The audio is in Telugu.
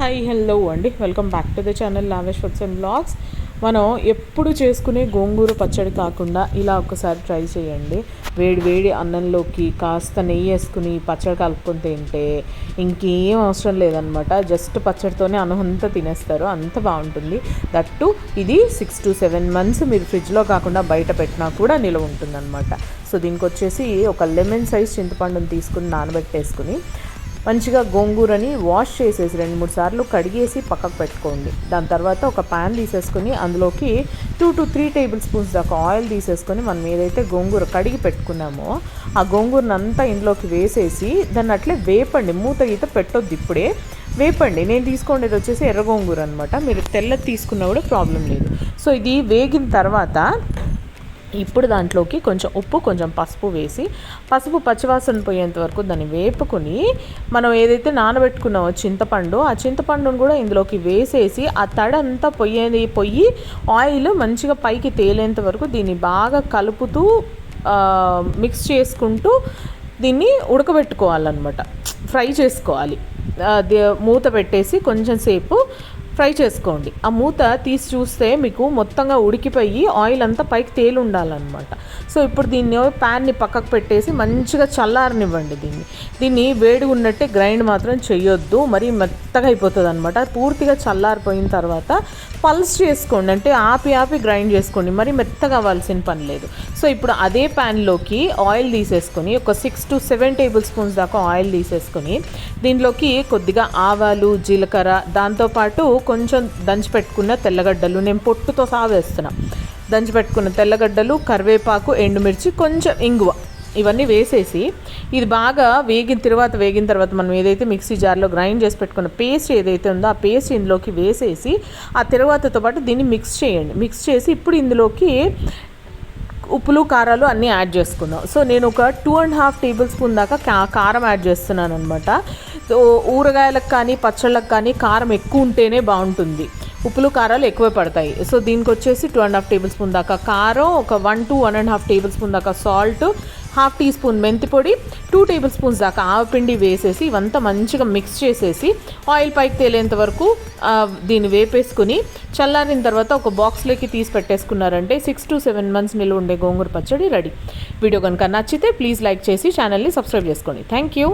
హాయ్ హలో అండి. Welcome back to the channel Lavesh foods and vlogs మనం ఎప్పుడు చేసుకునే గోంగూర పచ్చడి కాకుండా ఇలా ఒకసారి ట్రై చేయండి. వేడి వేడి అన్నంలోకి కాస్త నెయ్యి వేసుకుని పచ్చడి కలుపుకొని తింటే ఇంకేం అవసరం లేదనమాట జస్ట్ పచ్చడితోనే అన్నం తినేస్తారు. అంత బాగుంటుంది. దట్టు ఇది సిక్స్ టు సెవెన్ మంత్స్ మీరు ఫ్రిడ్జ్లో కాకుండా బయట పెట్టినా కూడా నిలవ ఉంటుందన్నమాట. సో దీనికి వచ్చేసి ఒక లెమన్ సైజ్ చింతపండుని తీసుకుని నానబెట్టేసుకుని మంచిగా గోంగూరని వాష్ చేసేసి రెండు మూడు సార్లు కడిగేసి పక్కకు పెట్టుకోండి. దాని తర్వాత ఒక ప్యాన్ తీసేసుకొని అందులోకి two to three tablespoons దాకా ఆయిల్ తీసేసుకొని మనం ఏదైతే గోంగూర కడిగి పెట్టుకున్నామో ఆ గోంగూరనంతా ఇందులోకి వేసేసి దాన్ని అట్లే వేపండి. మూత గీత పెట్టొద్దు ఇప్పుడే. వేపండి. నేను తీసుకునేది వచ్చేసి ఎర్ర గోంగూర అనమాట మీరు తెల్లది తీసుకున్నా కూడా ప్రాబ్లం లేదు. సో ఇది వేగిన తర్వాత ఇప్పుడు దాంట్లోకి కొంచెం ఉప్పు కొంచెం పసుపు వేసి పసుపు పచ్చివాసన పోయేంత వరకు దాన్ని వేపుకొని మనం ఏదైతే నానబెట్టుకున్నామో చింతపండు ఆ చింతపండును కూడా ఇందులోకి వేసేసి ఆ తడంతా పొయ్యేది పొయ్యి ఆయిల్ మంచిగా పైకి తేలేంత వరకు దీన్ని బాగా కలుపుతూ మిక్స్ చేసుకుంటూ దీన్ని ఉడకబెట్టుకోవాలన్నమాట. ఫ్రై చేసుకోవాలి. మూత పెట్టేసి కొంచెం సేపు ఫ్రై చేసుకోండి. ఆ మూత తీసి చూస్తే మీకు మొత్తంగా ఉడికిపోయి ఆయిల్ అంతా పైకి తేలి ఉండాలన్నమాట సో ఇప్పుడు దీన్ని ప్యాన్ని పక్కకు పెట్టేసి మంచిగా చల్లారనివ్వండి దీన్ని. దీన్ని వేడి ఉన్నట్టే గ్రైండ్ మాత్రం చేయొద్దు మరి మెత్తగా అయిపోతుంది అనమాట పూర్తిగా చల్లారిపోయిన తర్వాత పల్స్ చేసుకోండి. అంటే ఆపి ఆపి గ్రైండ్ చేసుకోండి. మరి మెత్తగా అవ్వాల్సిన పని లేదు. సో ఇప్పుడు అదే ప్యాన్లోకి ఆయిల్ తీసేసుకొని ఒక six to seven tablespoons దాకా ఆయిల్ తీసేసుకొని దీనిలోకి కొద్దిగా ఆవాలు జీలకర్ర దాంతోపాటు కొంచెం దంచి పెట్టుకున్న తెల్లగడ్డలు. నేను పొట్టుతో సహా వేస్తున్నా. దంచి పెట్టుకున్న తెల్లగడ్డలు కరివేపాకు ఎండుమిర్చి కొంచెం ఇంగువ. ఇవన్నీ వేసేసి ఇది బాగా వేగిన తర్వాత వేగిన తర్వాత మనం ఏదైతే మిక్సీ జార్లో గ్రైండ్ చేసి పెట్టుకున్న పేస్ట్ ఏదైతే ఉందో ఆ పేస్ట్ ఇందులోకి వేసేసి ఆ తర్వాతతో పాటు దీన్ని మిక్స్ చేయండి. మిక్స్ చేసి ఇప్పుడు ఇందులోకి ఉప్పులు కారాలు అన్నీ యాడ్ చేసుకుందాం. సో నేను ఒక two and half tablespoon దాకా కారం యాడ్ చేస్తున్నాను అనమాట సో ఊరగాయలకు కానీ పచ్చళ్ళకు కానీ కారం ఎక్కువ ఉంటేనే బాగుంటుంది. ఉప్పులు కారాలు ఎక్కువ పడతాయి. సో దీనికి వచ్చేసి two and half tablespoon దాకా కారం ఒక one two one and half tablespoon దాకా సాల్ట్ హాఫ్ టీ స్పూన్ మెంతి పొడి టూ టేబుల్ స్పూన్స్ దాకా ఆవపిండి వేసేసి ఇవంతా మంచిగా మిక్స్ చేసేసి ఆయిల్ పైకి తేలేంత వరకు దీన్ని వేపేసుకుని చల్లారిన తర్వాత ఒక బాక్స్లోకి తీసి పెట్టేసుకున్నారంటే సిక్స్ టు సెవెన్ మంత్స్ నిల్వ ఉండే గోంగూర పచ్చడి రెడీ. వీడియో కనుక నచ్చితే ప్లీజ్ లైక్ చేసి ఛానల్ని సబ్స్క్రైబ్ చేసుకోండి. Thank you